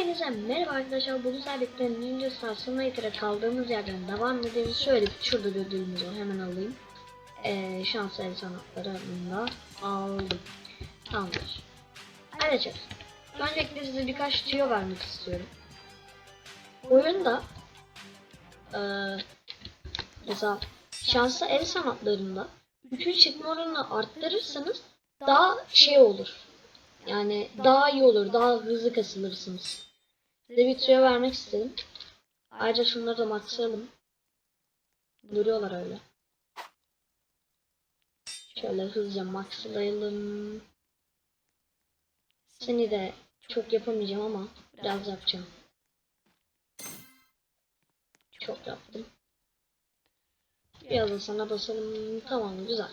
Hepinize merhaba arkadaşlar. Bugün sadece Ninja Star Simulator'a kaldığımız yerden devam ederiz. Şöyle bir şurada var. Hemen alayım. Ee, şans el sanatları adında aldım. Tamamdır. Ayrıca öncelikle size birkaç tüyo vermek istiyorum. Oyunda eee mesela şanslı el sanatlarında bütün çıkma oranını arttırırsanız daha şey olur. Yani daha iyi olur, daha hızlı kasılırsınız. Size bir tüyo vermek istedim. Ayrıca şunları da maxlayalım. Duruyorlar öyle. Şöyle hızlıca maxlayalım. Seni de çok yapamayacağım ama biraz yapacağım. Çok yaptım. Biraz da sana basalım. Tamam güzel.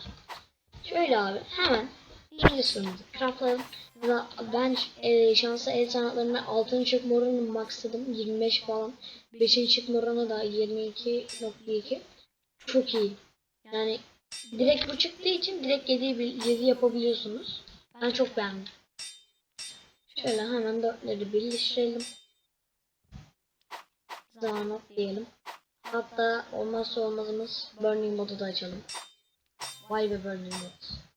Şöyle abi hemen İkinci sorumuzu craftlayalım. Mesela ben e, şanslı el sanatlarında altın çıkma oranını maxladım. 25 falan. 5. çıkma oranı da 22.2. Çok iyi. Yani direkt bu çıktığı için direkt 7, 7 yapabiliyorsunuz. Ben çok beğendim. Şöyle hemen dörtleri birleştirelim. Zanat diyelim. Hatta olmazsa olmazımız Burning modu da açalım. Vay be Burning mod.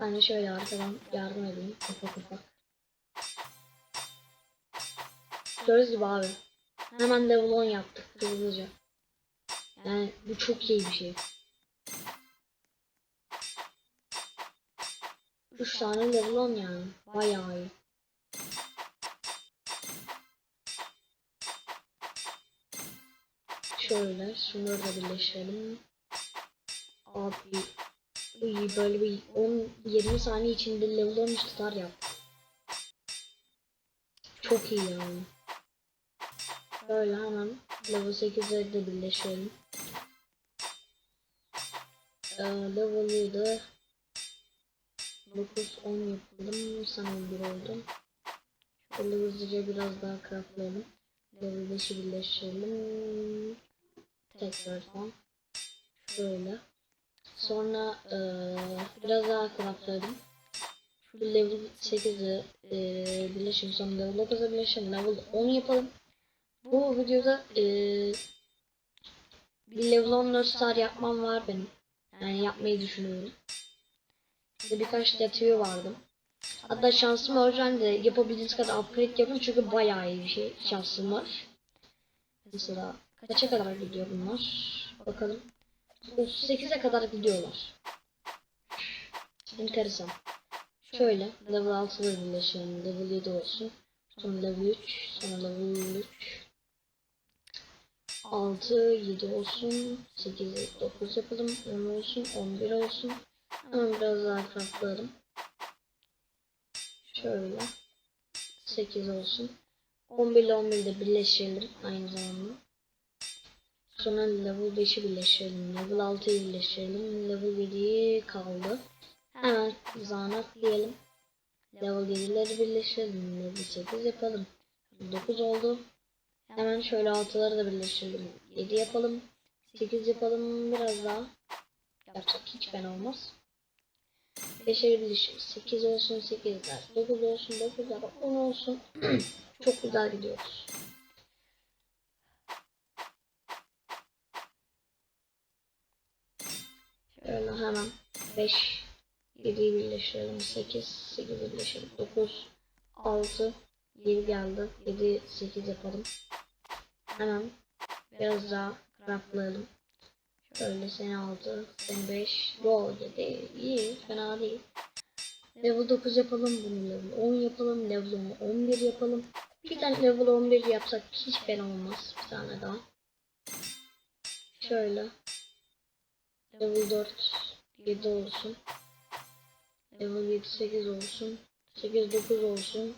Ben de şöyle arkadan yardım edeyim. Ufak ufak. Gördüğünüz gibi abi. Hemen level 10 yaptık hızlıca. Yani bu çok iyi bir şey. 3 tane level 10 yani. Bayağı iyi. Şöyle şunları da birleştirelim. Abi böyle bir 10-20 saniye içinde level 13 star yap. Çok iyi yani. Böyle hemen level 8'e de birleşelim. Ee, level 7 9 10 yapalım. Sen 11 oldun. Şöyle hızlıca biraz daha craftlayalım. Level 5'i birleştirelim. Tekrardan. Şöyle. Sonra eee biraz daha craftladım. Level 8'i eee birleşim sonra level 9'a birleşim level 10 yapalım. Bu videoda eee bir level 14 star yapmam var benim. Yani yapmayı düşünüyorum. İşte birkaç detayı vardı. Hatta şansım orijinalde yapabildiğiniz kadar upgrade yapın çünkü bayağı iyi bir şey şansım var. Mesela kaça kadar gidiyor bunlar? Bakalım. 38'e kadar gidiyorlar. Enteresan. Şöyle level 6'da birleşelim. Level 7 olsun. Sonra level 3. Sonra level 3. 6, 7 olsun. 8, 9 yapalım. 10 olsun. 11 olsun. Hemen biraz daha craftlayalım. Şöyle. 8 olsun. 11 ile 11 de birleştirelim aynı zamanda. Sonra level 5'i birleştirelim. Level 6'yı birleştirelim. Level 7'yi kaldı. Hemen zanat diyelim. Level 7'leri birleştirelim. Level 8 yapalım. 9 oldu. Hemen şöyle 6'ları da birleştirelim. 7 yapalım. 8 yapalım. Biraz daha. Yapacak hiç fena olmaz. 5'e birleştirelim. 8 olsun 8'ler. 9 olsun 9'lar. 10 olsun. Çok güzel gidiyoruz. Şöyle hemen 5 7'yi birleştirelim 8 8'i birleştirelim 9 6 7 geldi 7 8 yapalım. Hemen biraz daha craftlayalım şöyle seni 6 seni 5 yo 7 iyi fena değil. Level 9 yapalım bunu level 10 yapalım level 10 11 yapalım. Bir tane level 11 yapsak hiç fena olmaz bir tane daha. Şöyle Level 4 7 olsun. Level 7 8 olsun. 8 9 olsun.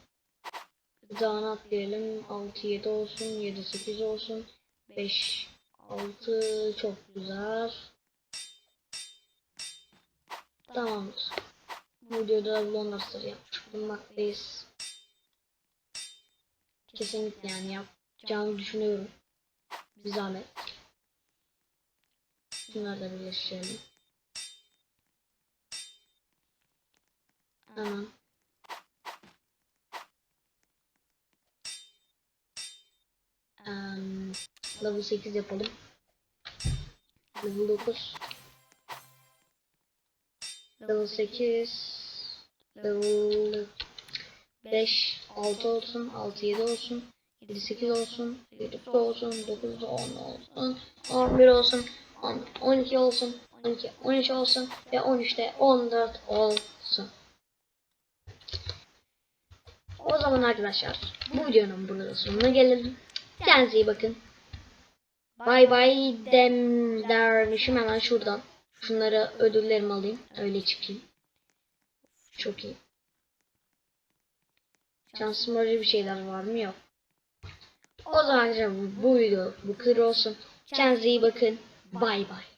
Tane atlayalım. 6 7 olsun. 7 8 olsun. 5 6 çok güzel. Tamamdır. Bu videoda level 10 nasıl yapmış bulunmaktayız. Kesinlikle yani yapacağımı düşünüyorum. Bir zahmet. Şunlarla birleştirelim. Tamam. Um, level 8 yapalım. Level 9. Level 8. Level 5, 6 olsun, 6, 7 olsun, 7, 8 olsun, 7 olsun, 9, 10 olsun, 11 olsun. 10, 12 olsun. 12 13 olsun. Ve 13'te 14 olsun. O zaman arkadaşlar bu videonun burada sonuna gelelim. Kendinize iyi bakın. Bay bay dem dermişim hemen şuradan. Şunları ödüllerimi alayım. Öyle çıkayım. Çok iyi. Şansım öyle bir şeyler var mı? Yok. O zaman bu, bu video bu kadar olsun. Kendinize iyi bakın. Bay bay.